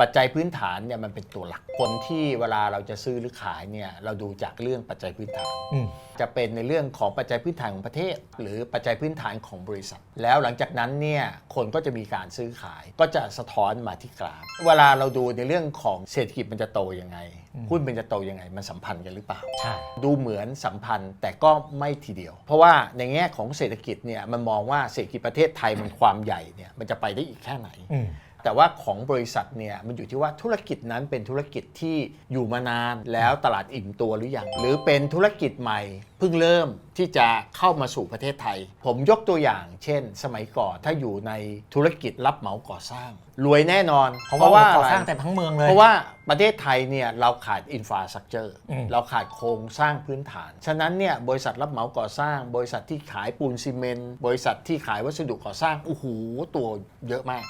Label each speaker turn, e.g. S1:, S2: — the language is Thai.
S1: ปัจจัยพื้นฐานเนี่ยมันเป็นตัวหลักคนที่เวลาเราจะซื้อหรือขายเนี่ยเราดูจากเรื่องปัจจัยพื้นฐาน
S2: อืม
S1: จะเป็นในเรื่องของปัจจัยพื้นฐานของประเทศ หรือปัจจัยพื้นฐานของบริษัท แล้วหลังจากนั้นเนี่ยคนก็จะมีการซื้อขาย ก็จะสะท้อนมาที่กราฟเวลาเราดูในเรื่องของเศรษฐกิจมันจะโตยังไงหุ้นมันจะโตยังไงมันสัมพันธ์กันหรือเปล่า
S2: ใช่
S1: ดูเหมือนสัมพันธ์แต่ก็ไม่ทีเดียว เพราะว่าในแง่ของเศรษฐกิจเนี่ยมันมองว่าเศรษฐกิจประเทศไทยมันความใหญ่เนี่ยมันจะไปได้อีกแค่ไหน
S2: อืม
S1: แต่ว่าของบริษัทเนี่ยมันอยู่ที่ว่าธุรกิจนั้นเป็นธุรกิจที่อยู่มานานแล้วตลาดอิ่มตัวหรือยังหรือเป็นธุรกิจใหม่เพิ่งเริ่มที่จะเข้ามาสู่ประเทศไทย ผมยกตัวอย่าง เช่น สมัยก่อนถ้าอยู่ในธุรกิจรับเหมาก่อสร้าง รวยแน่นอน
S2: เพราะว่าก่อะ
S1: ไส
S2: ร้างแต่ทั้งเมืองเลย
S1: เพราะว่าประเทศไทยเนี่ยเราขาดอินฟราสตรักเจอร์
S2: อืม
S1: เราขาดโครงสร้างพื้นฐาน ฉะนั้นเนี่ยบริษัทรับเหมาก่อสร้าง บริษัทที่ขายปูนซีเมนต์บริษัทที่ขายวัสดุก่อสร้างโอ้โหตัวเยอะมาก